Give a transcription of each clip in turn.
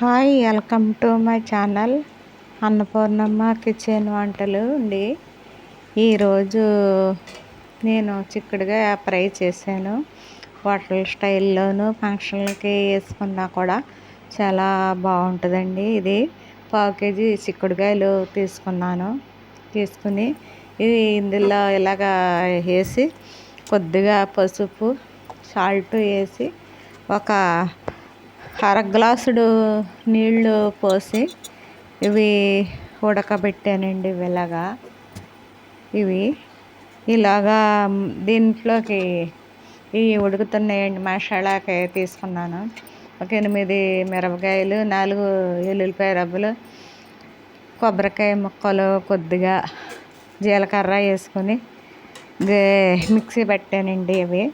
Hi welcome to my channel Annapurnamma kitchen వంటలు అండి. ఈరోజు నేను చిక్కుడుగా ఫ్రై చేశాను. హోటల్ స్టైల్లోనూ ఫంక్షన్లకి వేసుకున్నా కూడా చాలా బాగుంటుందండి ఇది. పావు కేజీ చిక్కుడుకాయలు తీసుకున్నాను. తీసుకుని ఇవి ఇందులో ఇలాగా వేసి కొద్దిగా పసుపు సాల్ట్ వేసి ఒక అర గ్లాసుడు నీళ్ళు పోసి ఇవి ఉడకబెట్టానండి ఇలాగా. ఇవి ఇలాగా దీంట్లోకి ఇవి ఉడుకుతున్నాయండి మసాలాకి తీసుకున్నాను. ఒక ఎనిమిది మిరపకాయలు నాలుగు ఎల్లుల్లిపాయ రబ్బలు కొబ్బరికాయ ముక్కలు కొద్దిగా జీలకర్ర వేసుకొని మిక్సీ పెట్టానండి ఇవి.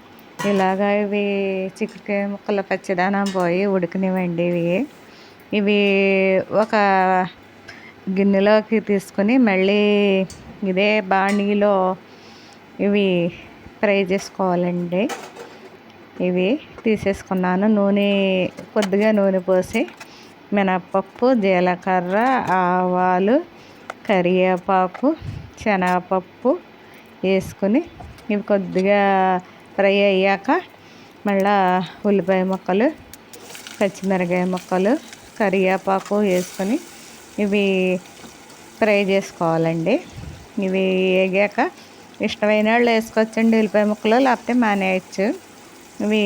ఇలాగా ఇవి చిక్కుడుకాయ ముక్కల పచ్చిదానం పోయి ఉడికినవండి ఇవి. ఇవి ఒక గిన్నెలోకి తీసుకొని మళ్ళీ ఇదే బాణీలో ఇవి ఫ్రై చేసుకోవాలండి. ఇవి తీసేసుకున్నాను. నూనె కొద్దిగా నూనె పోసి మినప్పప్పు జీలకర్ర ఆవాలు కరివేపాకు శనగపప్పు వేసుకుని ఇవి కొద్దిగా ఫ్రై అయ్యాక మళ్ళా ఉల్లిపాయ ముక్కలు పచ్చిమిరకాయ ముక్కలు కరివేపాకు వేసుకొని ఇవి ఫ్రై చేసుకోవాలండి. ఇవి వేగాక ఇష్టమైన వాళ్ళు వేసుకోవచ్చండి ఉల్లిపాయ ముక్కలు లేకపోతే మానేయచ్చు. ఇవి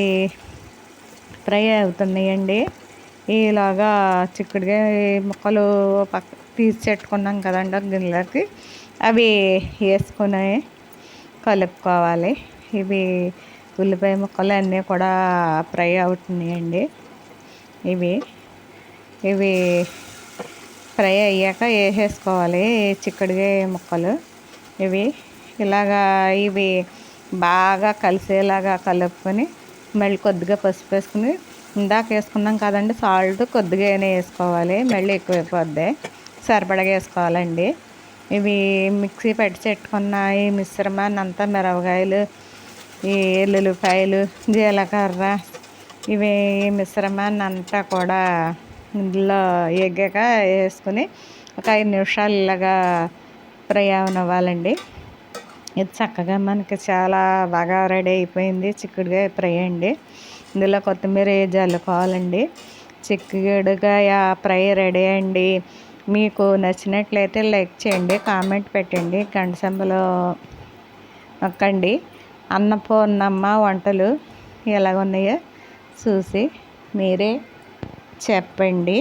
ఫ్రై అవుతున్నాయండి. ఇలాగా చిక్కుడుగా ముక్కలు పక్క తీసి పెట్టుకున్నాం కదండి గిన్నెలకి అవి వేసుకుని కలుపుకోవాలి. ఇవి ఉల్లిపాయ ముక్కలు అన్నీ కూడా ఫ్రై అవుతున్నాయండి. ఇవి ఇవి ఫ్రై అయ్యాక వేసేసుకోవాలి చిక్కుడుగా ముక్కలు. ఇవి ఇలాగా ఇవి బాగా కలిసేలాగా కలుపుకొని మళ్ళీ కొద్దిగా పసుపు వేసుకుని ఇందాక వేసుకున్నాం కదండి సాల్ట్ కొద్దిగా వేసుకోవాలి మళ్ళీ ఎక్కువైపోద్ది. సరిపడగా వేసుకోవాలండి. ఇవి మిక్సీ పెట్టి పెట్టుకున్న ఈ మిశ్రమాన్ని అంతా మిరపకాయలు ఈ ఎల్లుల్లిపాయలు జీలకర్ర ఇవి మిశ్రమాన్ని అంతా కూడా ఇందులో ఎగ్గాక వేసుకుని ఒక ఐదు నిమిషాలు ఇలాగా ఫ్రై అవనివ్వాలండి ఇది చక్కగా మనకి చాలా బాగా రెడీ అయిపోయింది. చిక్కుడుగా ఫ్రై అండి. ఇందులో కొత్తిమీర జల్లుకోవాలండి. చిక్కుడుగా ఫ్రై రెడీ అండి. మీకు నచ్చినట్లయితే లైక్ చేయండి కామెంట్ పెట్టండి. గంటసంబలో నొక్కండి. అన్నపూర్ణమ్మ వంటలు ఎలాగున్నాయో చూసి మీరే చెప్పండి.